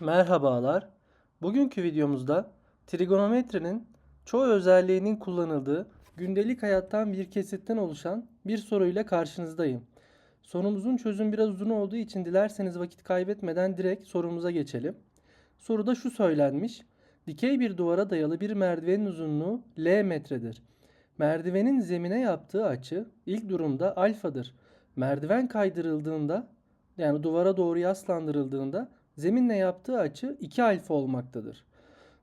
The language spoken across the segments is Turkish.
Merhabalar. Bugünkü videomuzda trigonometrinin çoğu özelliğinin kullanıldığı gündelik hayattan bir kesitten oluşan bir soruyla karşınızdayım. Sorumuzun çözüm biraz uzun olduğu için dilerseniz vakit kaybetmeden direkt sorumuza geçelim. Soruda şu söylenmiş. Dikey bir duvara dayalı bir merdivenin uzunluğu L metredir. Merdivenin zemine yaptığı açı ilk durumda alfadır. Merdiven kaydırıldığında yani duvara doğru yaslandırıldığında zeminle yaptığı açı 2 alfa olmaktadır.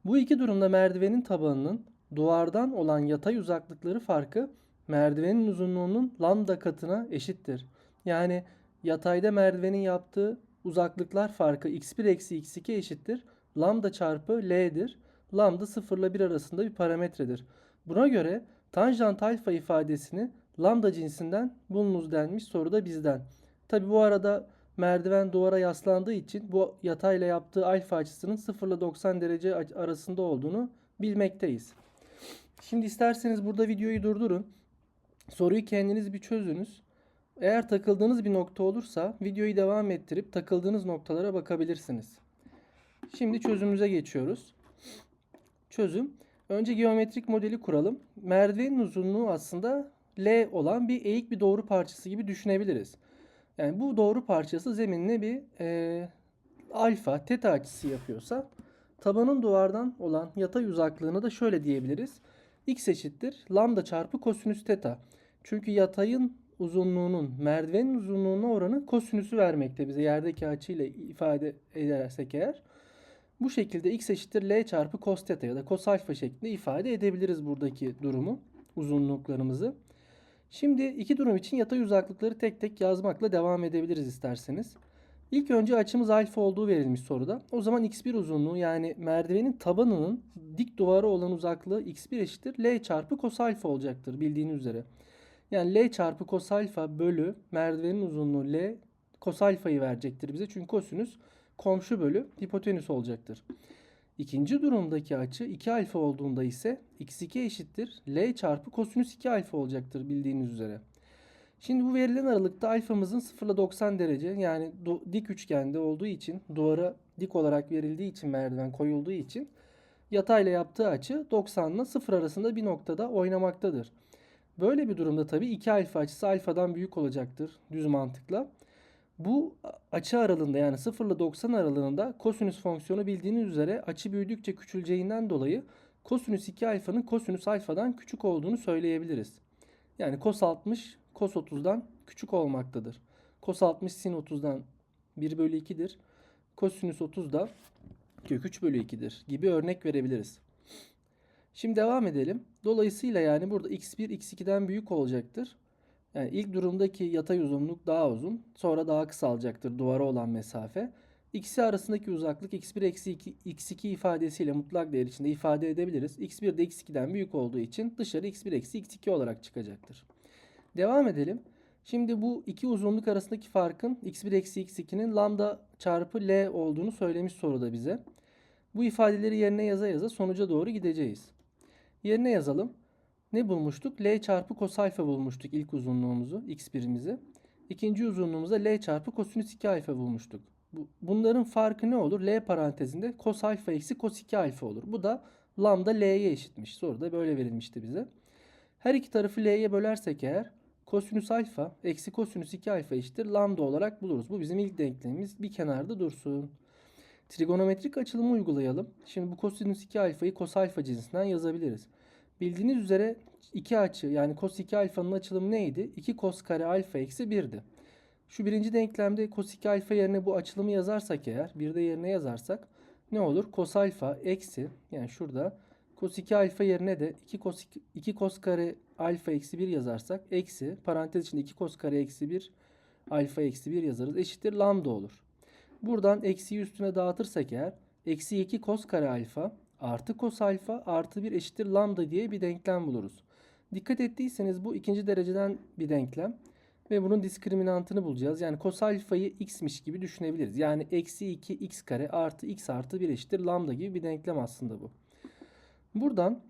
Bu iki durumda merdivenin tabanının duvardan olan yatay uzaklıkları farkı merdivenin uzunluğunun lambda katına eşittir. Yani yatayda merdivenin yaptığı uzaklıklar farkı x1 eksi x2 eşittir. Lambda çarpı l'dir. Lambda 0 ile 1 arasında bir parametredir. Buna göre tanjant alfa ifadesini lambda cinsinden bulunuz denmiş soruda bizden. Tabi bu arada merdiven duvara yaslandığı için bu yatayla yaptığı alfa açısının 0 ile 90 derece arasında olduğunu bilmekteyiz. Şimdi isterseniz burada videoyu durdurun. Soruyu kendiniz bir çözünüz. Eğer takıldığınız bir nokta olursa videoyu devam ettirip takıldığınız noktalara bakabilirsiniz. Şimdi çözümümüze geçiyoruz. Çözüm. Önce geometrik modeli kuralım. Merdivenin uzunluğu aslında L olan bir eğik bir doğru parçası gibi düşünebiliriz. Yani bu doğru parçası zeminine bir e, alfa, teta açısı yapıyorsa tabanın duvardan olan yatay uzaklığını da şöyle diyebiliriz. x eşittir lambda çarpı kosinüs teta. Çünkü yatayın uzunluğunun merdivenin uzunluğuna oranı kosinüsü vermekte bize yerdeki açıyla ifade edersek eğer. Bu şekilde x eşittir L çarpı cos teta ya da cos alfa şeklinde ifade edebiliriz buradaki durumu, uzunluklarımızı. Şimdi iki durum için yatay uzaklıkları tek tek yazmakla devam edebiliriz isterseniz. İlk önce açımız alfa olduğu verilmiş soruda. O zaman x1 uzunluğu yani merdivenin tabanının dik duvara olan uzaklığı x1 eşittir L çarpı cos alfa olacaktır bildiğiniz üzere. Yani L çarpı cos alfa bölü merdivenin uzunluğu L cos alfayı verecektir bize. Çünkü kosinüs komşu bölü hipotenüs olacaktır. İkinci durumdaki açı 2 alfa olduğunda ise x2 eşittir L çarpı kosinüs 2 alfa olacaktır bildiğiniz üzere. Şimdi bu verilen aralıkta alfamızın 0 ile 90 derece yani dik üçgende olduğu için duvara dik olarak verildiği için merdiven koyulduğu için yatayla yaptığı açı 90 ile 0 arasında bir noktada oynamaktadır. Böyle bir durumda tabii 2 alfa açısı alfadan büyük olacaktır düz mantıkla. Bu açı aralığında yani 0 ile 90 aralığında kosinüs fonksiyonu bildiğiniz üzere açı büyüdükçe küçüleceğinden dolayı kosinüs 2 alfanın kosinüs alfadan küçük olduğunu söyleyebiliriz. Yani cos 60 cos 30'dan küçük olmaktadır. Cos 60 sin 30'dan 1 bölü 2'dir. Kosinüs 30 da kök 3 bölü 2'dir gibi örnek verebiliriz. Şimdi devam edelim. Dolayısıyla yani burada x1 x2'den büyük olacaktır. Yani ilk durumdaki yatay uzunluk daha uzun. Sonra daha kısalacaktır duvara olan mesafe. İkisi arasındaki uzaklık x1 eksi 2, x2 ifadesiyle mutlak değer içinde ifade edebiliriz. x1 de x2'den büyük olduğu için dışarı x1 eksi x2 olarak çıkacaktır. Devam edelim. Şimdi bu iki uzunluk arasındaki farkın x1 eksi x2'nin lambda çarpı l olduğunu söylemiş soruda bize. Bu ifadeleri yerine yaza yaza sonuca doğru gideceğiz. Yerine yazalım. Ne bulmuştuk? L çarpı cos alfa bulmuştuk ilk uzunluğumuzu, x birimizi. İkinci uzunluğumuzda L çarpı kosinüs 2 alfa bulmuştuk. Bunların farkı ne olur? L parantezinde cos alfa eksi cos 2 alfa olur. Bu da lambda L'ye eşitmiş. Soruda böyle verilmişti bize. Her iki tarafı L'ye bölersek eğer kosinüs alfa eksi kosinüs 2 alfa eşittir lambda olarak buluruz. Bu bizim ilk denklemimiz. Bir kenarda dursun. Trigonometrik açılımı uygulayalım. Şimdi bu kosinüs 2 alfayı cos alfa cinsinden yazabiliriz. Bildiğiniz üzere iki açı yani cos 2 alfanın açılımı neydi? 2 cos kare alfa eksi 1'di. Şu birinci denklemde cos 2 alfa yerine bu açılımı yazarsak eğer bir de yerine yazarsak ne olur? Cos alfa eksi yani şurada cos 2 alfa yerine de 2 cos 2, 2 cos kare alfa eksi 1 yazarsak eksi parantez içinde 2 cos kare eksi 1 alfa eksi 1 yazarız. Eşittir lambda olur. Buradan eksiyi üstüne dağıtırsak eğer eksi 2 cos kare alfa artı cos alfa artı 1 eşittir lambda diye bir denklem buluruz. Dikkat ettiyseniz bu ikinci dereceden bir denklem. Ve bunun diskriminantını bulacağız. Yani cos alfayı x'miş gibi düşünebiliriz. Yani eksi 2 x kare artı x artı 1 eşittir lambda gibi bir denklem aslında bu. Buradan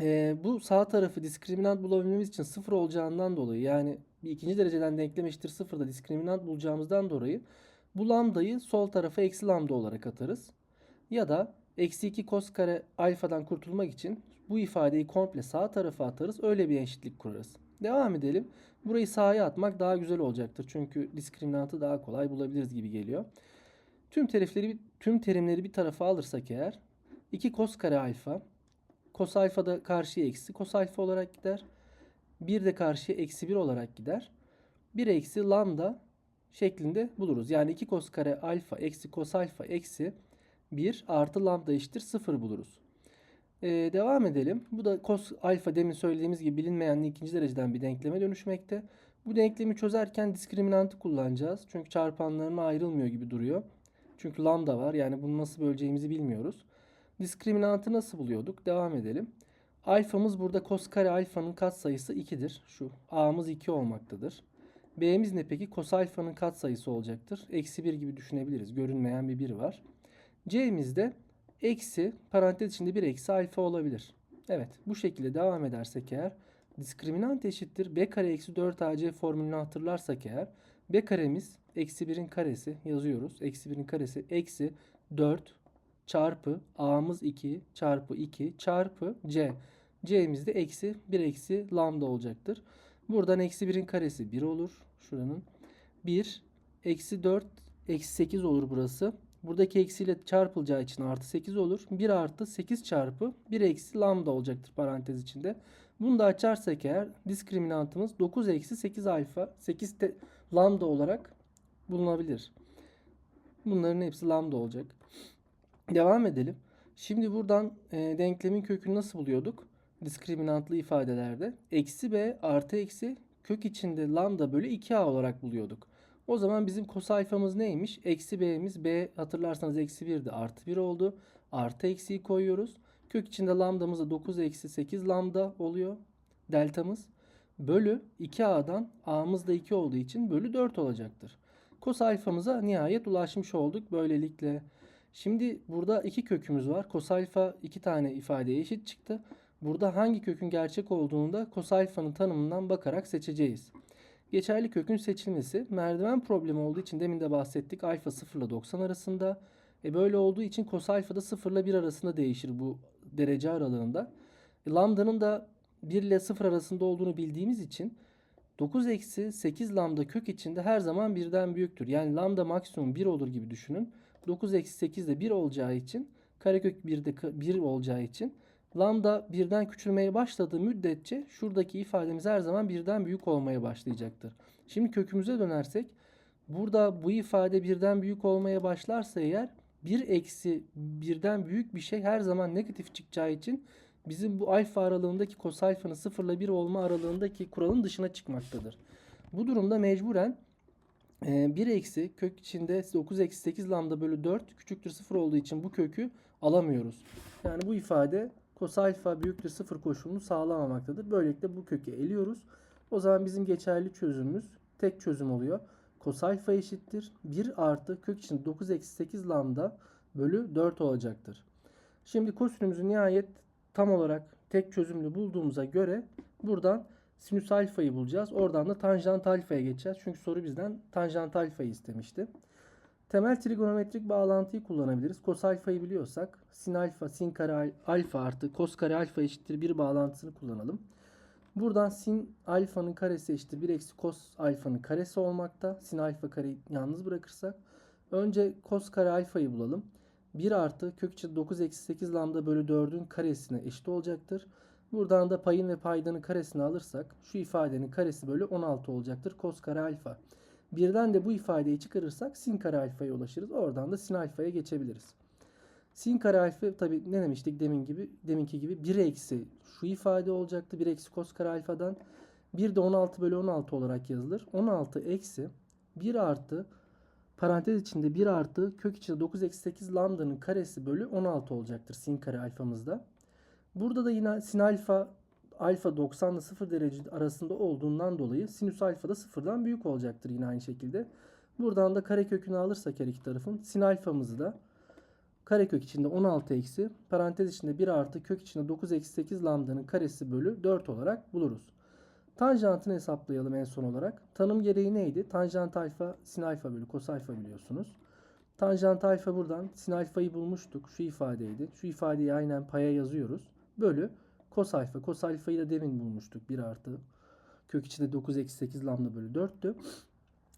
e, bu sağ tarafı diskriminant bulabilmemiz için sıfır olacağından dolayı yani bir ikinci dereceden denklem eşittir sıfırda diskriminant bulacağımızdan dolayı Bu lambdayı sol tarafa eksi lambda olarak atarız. Ya da eksi 2 kos kare alfadan kurtulmak için bu ifadeyi komple sağ tarafa atarız. Öyle bir eşitlik kurarız. Devam edelim. Burayı sağa atmak daha güzel olacaktır. Çünkü diskriminantı daha kolay bulabiliriz gibi geliyor. Tüm terimleri tüm terimleri bir tarafa alırsak eğer 2 kos kare alfa kos alfa da karşıya eksi kos alfa olarak gider. 1 de karşıya eksi 1 olarak gider. 1 eksi lambda şeklinde buluruz. Yani 2 kos kare alfa eksi kos alfa eksi 1 artı lambda eşittir 0 buluruz. Ee, devam edelim. Bu da kos alfa demin söylediğimiz gibi bilinmeyenli ikinci dereceden bir denkleme dönüşmekte. Bu denklemi çözerken diskriminantı kullanacağız. Çünkü çarpanlarına ayrılmıyor gibi duruyor. Çünkü lambda var. Yani bunu nasıl böleceğimizi bilmiyoruz. Diskriminantı nasıl buluyorduk? Devam edelim. Alfamız burada kos kare alfanın katsayısı 2'dir. Şu a'mız 2 olmaktadır. B'miz ne peki? Kos alfanın katsayısı olacaktır. Eksi 1 gibi düşünebiliriz. Görünmeyen bir 1 var. C'miz de eksi parantez içinde bir eksi alfa olabilir. Evet bu şekilde devam edersek eğer diskriminant eşittir. B kare eksi 4AC formülünü hatırlarsak eğer B karemiz eksi 1'in karesi yazıyoruz. Eksi 1'in karesi eksi 4 çarpı A'mız 2 çarpı 2 çarpı C. C'miz de eksi 1 eksi lambda olacaktır. Buradan eksi 1'in karesi 1 olur. Şuranın 1 eksi 4 eksi 8 olur burası. Buradaki eksiyle çarpılacağı için artı 8 olur. 1 artı 8 çarpı 1 eksi lambda olacaktır parantez içinde. Bunu da açarsak eğer diskriminantımız 9 eksi 8 alfa 8 te, lambda olarak bulunabilir. Bunların hepsi lambda olacak. Devam edelim. Şimdi buradan e, denklemin kökünü nasıl buluyorduk? Diskriminantlı ifadelerde. Eksi b artı eksi kök içinde lambda bölü 2a olarak buluyorduk. O zaman bizim kos alfamız neymiş? Eksi b'miz b hatırlarsanız eksi 1'di artı 1 oldu. Artı eksiyi koyuyoruz. Kök içinde lambdamız da 9 eksi 8 lambda oluyor. Deltamız. Bölü 2a'dan a'mız da 2 olduğu için bölü 4 olacaktır. Kos alfamıza nihayet ulaşmış olduk böylelikle. Şimdi burada iki kökümüz var. Kos alfa iki tane ifadeye eşit çıktı. Burada hangi kökün gerçek olduğunu da kos alfanın tanımından bakarak seçeceğiz. Geçerli kökün seçilmesi merdiven problemi olduğu için demin de bahsettik. Alfa 0 ile 90 arasında. E böyle olduğu için kos alfa da 0 ile 1 arasında değişir bu derece aralığında. E, lambdanın da 1 ile 0 arasında olduğunu bildiğimiz için 9 eksi 8 lambda kök içinde her zaman birden büyüktür. Yani lambda maksimum 1 olur gibi düşünün. 9 eksi 8 de 1 olacağı için karekök 1 de 1 olacağı için lambda birden küçülmeye başladığı müddetçe şuradaki ifademiz her zaman birden büyük olmaya başlayacaktır. Şimdi kökümüze dönersek burada bu ifade birden büyük olmaya başlarsa eğer 1 eksi birden büyük bir şey her zaman negatif çıkacağı için bizim bu alfa aralığındaki kos alfanın 0 ile 1 olma aralığındaki kuralın dışına çıkmaktadır. Bu durumda mecburen 1 eksi kök içinde 9 eksi 8 lambda bölü 4 küçüktür 0 olduğu için bu kökü alamıyoruz. Yani bu ifade kos alfa büyüktür 0 koşulunu sağlamamaktadır. Böylelikle bu kökü eliyoruz. O zaman bizim geçerli çözümümüz tek çözüm oluyor. Kos alfa eşittir 1 artı kök içinde 9 eksi 8 lambda bölü 4 olacaktır. Şimdi kosinümüzü nihayet tam olarak tek çözümlü bulduğumuza göre buradan sinüs alfayı bulacağız. Oradan da tanjant alfaya geçeceğiz. Çünkü soru bizden tanjant alfayı istemişti. Temel trigonometrik bağlantıyı kullanabiliriz. Kos alfayı biliyorsak sin alfa sin kare alfa artı kos kare alfa eşittir 1 bağlantısını kullanalım. Buradan sin alfanın karesi eşittir 1 eksi kos alfanın karesi olmakta. Sin alfa kareyi yalnız bırakırsak. Önce kos kare alfayı bulalım. 1 artı kök içi 9 eksi 8 lambda bölü 4'ün karesine eşit olacaktır. Buradan da payın ve paydanın karesini alırsak şu ifadenin karesi bölü 16 olacaktır. Kos kare alfa. Birden de bu ifadeyi çıkarırsak sin kare alfaya ulaşırız. Oradan da sin alfaya geçebiliriz. Sin kare alfa tabi ne demiştik demin gibi deminki gibi 1 eksi şu ifade olacaktı. 1 eksi kos kare alfadan 1 de 16 bölü 16 olarak yazılır. 16 eksi 1 artı parantez içinde 1 artı kök içinde 9 eksi 8 lambdanın karesi bölü 16 olacaktır sin kare alfamızda. Burada da yine sin alfa alfa 90 ile 0 derece arasında olduğundan dolayı sinüs alfa da sıfırdan büyük olacaktır yine aynı şekilde. Buradan da karekökünü alırsak her iki tarafın sin alfamızı da karekök içinde 16 eksi parantez içinde 1 artı kök içinde 9 eksi 8 lambdanın karesi bölü 4 olarak buluruz. Tanjantını hesaplayalım en son olarak. Tanım gereği neydi? Tanjant alfa sin alfa bölü kos alfa biliyorsunuz. Tanjant alfa buradan sin alfayı bulmuştuk. Şu ifadeydi. Şu ifadeyi aynen paya yazıyoruz. Bölü kos alfa. Kos alfayı da demin bulmuştuk. 1 artı kök içinde 9 eksi 8 lambda bölü 4'tü.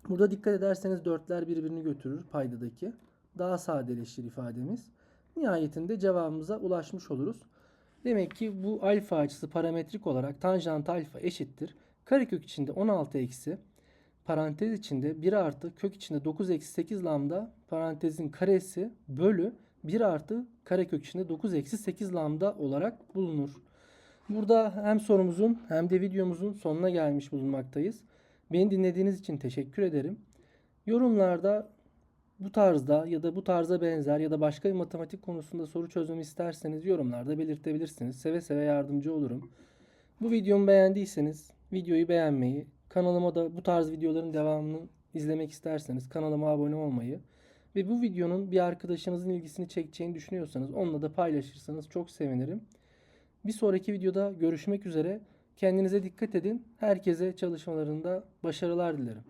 Burada dikkat ederseniz 4'ler birbirini götürür paydadaki. Daha sadeleşir ifademiz. Nihayetinde cevabımıza ulaşmış oluruz. Demek ki bu alfa açısı parametrik olarak tanjant alfa eşittir. Karekök içinde 16 eksi parantez içinde 1 artı kök içinde 9 eksi 8 lambda parantezin karesi bölü 1 artı karekök içinde 9 eksi 8 lambda olarak bulunur. Burada hem sorumuzun hem de videomuzun sonuna gelmiş bulunmaktayız. Beni dinlediğiniz için teşekkür ederim. Yorumlarda bu tarzda ya da bu tarza benzer ya da başka bir matematik konusunda soru çözmemi isterseniz yorumlarda belirtebilirsiniz. Seve seve yardımcı olurum. Bu videomu beğendiyseniz videoyu beğenmeyi, kanalıma da bu tarz videoların devamını izlemek isterseniz kanalıma abone olmayı ve bu videonun bir arkadaşınızın ilgisini çekeceğini düşünüyorsanız onunla da paylaşırsanız çok sevinirim. Bir sonraki videoda görüşmek üzere. Kendinize dikkat edin. Herkese çalışmalarında başarılar dilerim.